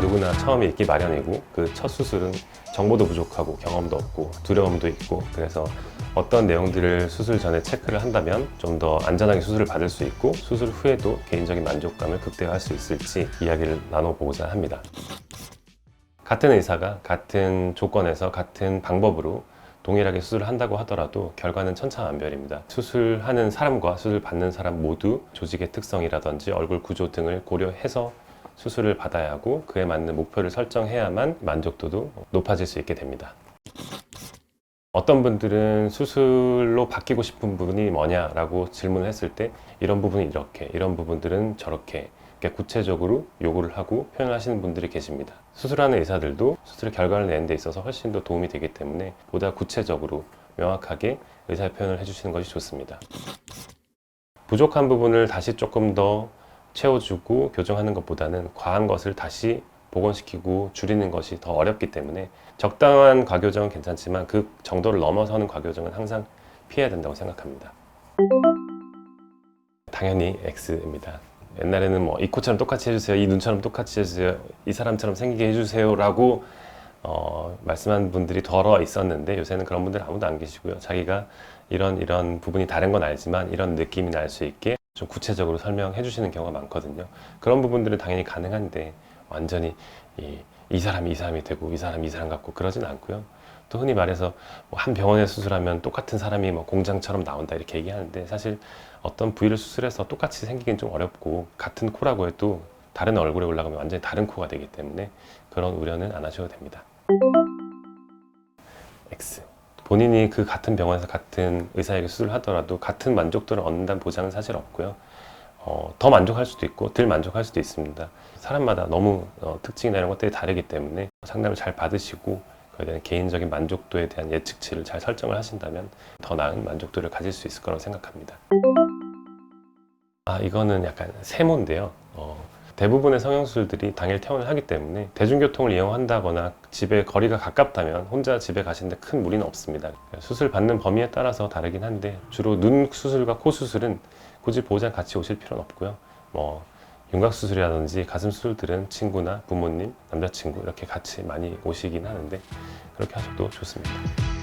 누구나 처음에 있기 마련이고 그 첫 수술은 정보도 부족하고 경험도 없고 두려움도 있고 그래서 어떤 내용들을 수술 전에 체크를 한다면 좀 더 안전하게 수술을 받을 수 있고 수술 후에도 개인적인 만족감을 극대화할 수 있을지 이야기를 나눠보고자 합니다. 같은 의사가 같은 조건에서 같은 방법으로 동일하게 수술을 한다고 하더라도 결과는 천차만별입니다. 수술하는 사람과 수술 받는 사람 모두 조직의 특성이라든지 얼굴 구조 등을 고려해서 수술을 받아야 하고 그에 맞는 목표를 설정해야만 만족도도 높아질 수 있게 됩니다. 어떤 분들은 수술로 바뀌고 싶은 부분이 뭐냐라고 질문을 했을 때 이런 부분이 이렇게, 이런 부분들은 저렇게 구체적으로 요구를 하고 표현을 하시는 분들이 계십니다. 수술하는 의사들도 수술의 결과를 내는 데 있어서 훨씬 더 도움이 되기 때문에 보다 구체적으로 명확하게 의사 표현을 해주시는 것이 좋습니다. 부족한 부분을 다시 조금 더 채워주고 교정하는 것보다는 과한 것을 다시 복원시키고 줄이는 것이 더 어렵기 때문에 적당한 과교정은 괜찮지만 그 정도를 넘어서는 과교정은 항상 피해야 된다고 생각합니다. 당연히 X입니다. 옛날에는 뭐 이 코처럼 똑같이 해주세요, 이 눈처럼 똑같이 해주세요, 이 사람처럼 생기게 해주세요라고 어, 말씀한 분들이 덜어 있었는데 요새는 그런 분들 아무도 안 계시고요. 자기가 이런 이런 부분이 다른 건 알지만 이런 느낌이 날 수 있게 좀 구체적으로 설명해 주시는 경우가 많거든요. 그런 부분들은 당연히 가능한데 완전히 이, 이 사람이 이 사람이 되고 이 사람이 이 사람 같고 그러진 않고요. 또 흔히 말해서 뭐 한 병원에 수술하면 똑같은 사람이 뭐 공장처럼 나온다 이렇게 얘기하는데 사실 어떤 부위를 수술해서 똑같이 생기긴 좀 어렵고 같은 코라고 해도 다른 얼굴에 올라가면 완전히 다른 코가 되기 때문에 그런 우려는 안 하셔도 됩니다. X. 본인이 그 같은 병원에서 같은 의사에게 수술을 하더라도 같은 만족도를 얻는다는 보장은 사실 없고요. 어, 더 만족할 수도 있고 덜 만족할 수도 있습니다. 사람마다 너무 어, 특징이나 이런 것들이 다르기 때문에 상담을 잘 받으시고 그에 대한 개인적인 만족도에 대한 예측치를 잘 설정을 하신다면 더 나은 만족도를 가질 수 있을 거라고 생각합니다. 아 이거는 약간 세모인데요. 어, 대부분의 성형수술들이 당일 퇴원을 하기 때문에 대중교통을 이용한다거나 집에 거리가 가깝다면 혼자 집에 가시는데 큰 무리는 없습니다. 수술 받는 범위에 따라서 다르긴 한데 주로 눈 수술과 코 수술은 굳이 보호자 같이 오실 필요는 없고요. 뭐 윤곽 수술이라든지 가슴 수술들은 친구나 부모님, 남자친구 이렇게 같이 많이 오시긴 하는데 그렇게 하셔도 좋습니다.